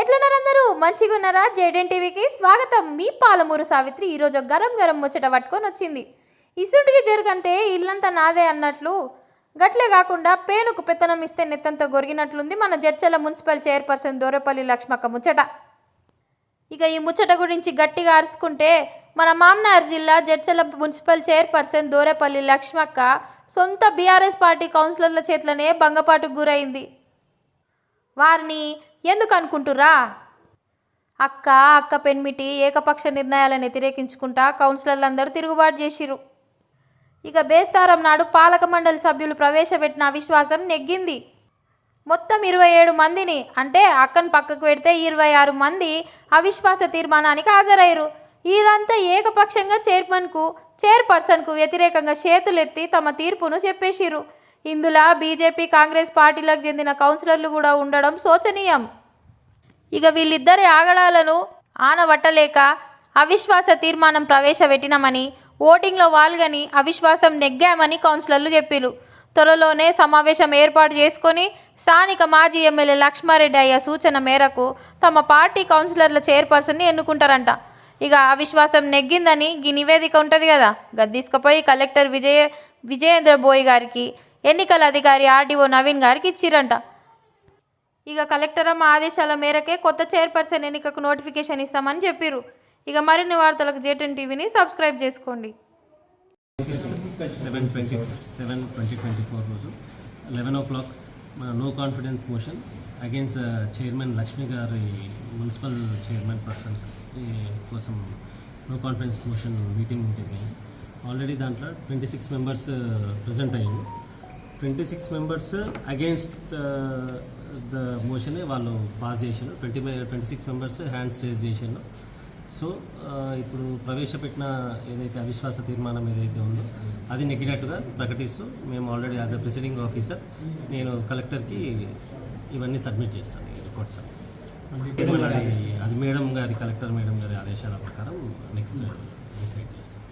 ఎట్లున్నారు అందరూ? మంచిగా ఉన్నారా జేడెన్ టీవీకి స్వాగతం. మీ పాలమూరు సావిత్రి ఈరోజు గరం గరం ముచ్చట పట్టుకొని వచ్చింది. ఇసుంటికి జరుగంతే ఇల్లంతా నాదే అన్నట్లు. గట్లే కాకుండా పేనుకు పెత్తనం ఇస్తే నెత్తంతో గొరిగినట్లుంది మన జడ్చల మున్సిపల్ చైర్పర్సన్ దూరపల్లి లక్ష్మక్క ముచ్చట. ఇక ఈ ముచ్చట గురించి గట్టిగా అరుచుకుంటే మన మామ్నార్ జిల్లా జడ్చల మున్సిపల్ చైర్పర్సన్ దూరపల్లి లక్ష్మక్క సొంత బీఆర్ఎస్ పార్టీ కౌన్సిలర్ల చేతిలోనే భంగపాటుకు గురైంది. వారిని ఎందుకు అనుకుంటురా అక్క అక్క పెన్మిటి ఏకపక్ష నిర్ణయాలను వ్యతిరేకించుకుంటా కౌన్సిలర్లందరూ తిరుగుబాటు చేసిరు ఇక బేస్తారం నాడు పాలక మండలి సభ్యులు ప్రవేశపెట్టిన అవిశ్వాసం నెగ్గింది. మొత్తం ఇరవై ఏడు మందిని అంటే అక్కను పక్కకు పెడితే ఇరవై ఆరు మంది అవిశ్వాస తీర్మానానికి హాజరయ్యారు. వీరంతా ఏకపక్షంగా చైర్మన్కు చైర్పర్సన్కు వ్యతిరేకంగా చేతులెత్తి తమ తీర్పును చెప్పేసిరు ఇందులో బీజేపీ కాంగ్రెస్ పార్టీలకు చెందిన కౌన్సిలర్లు కూడా ఉండడం శోచనీయం. ఇక వీళ్ళిద్దరి ఆగడాలను ఆనవట్టలేక అవిశ్వాస తీర్మానం ప్రవేశపెట్టినమని ఓటింగ్లో వాల్గని అవిశ్వాసం నెగ్గామని కౌన్సిలర్లు చెప్పిరు త్వరలోనే సమావేశం ఏర్పాటు చేసుకొని స్థానిక మాజీ ఎమ్మెల్యే లక్ష్మారెడ్డి అయ్య సూచన మేరకు తమ పార్టీ కౌన్సిలర్ల చైర్పర్సన్ని ఎన్నుకుంటారంట. ఇక అవిశ్వాసం నెగ్గిందని ఈ నివేదిక ఉంటుంది కదా. గది కలెక్టర్ విజయ విజయేంద్ర బోయ్ గారికి ఎన్నికల అధికారి ఆర్డీఓ నవీన్ గారికి ఇచ్చిరంట. ఇక కలెక్టర్ అమ్మ ఆదేశాల మేరకే కొత్త చైర్పర్సన్ ఎన్నికకు నోటిఫికేషన్ ఇస్తామని చెప్పారు ఇక మరిన్ని వార్తలకు జేటన్ టీవీని సబ్స్క్రైబ్ చేసుకోండి. Seven twenty seven twenty twenty four రోజు లెవెన్ ఓ క్లాక్ మన no confidence motion against chairman Lakshmi గారి మున్సిపల్ చైర్మన్ పర్సన్ కోసం నో కాన్ఫిడెన్స్ మోషన్ మీటింగ్ జరిగింది. ఆల్రెడీ దాంట్లో ట్వంటీ సిక్స్ మెంబర్స్ ప్రజెంట్ అయ్యింది twenty six members against the motion వాళ్ళు pass చేసారు twenty twenty six members hands raise చేసారు so ఆ, ఇప్పుడు ప్రవేశపెట్టిన ఏదైతే అవిశ్వాస తీర్మానం ఏదైతే ఉందో అది నెగ్గినట్టుగా ప్రకటిస్తూ మేము already as a presiding officer నేను కలెక్టర్కి ఇవన్నీ సబ్మిట్ చేస్తాను ఈ రిపోర్ట్స్ అది మేడం గారి కలెక్టర్ మేడం గారి ఆదేశాల ప్రకారం నెక్స్ట్ డిసైడ్ చేస్తాను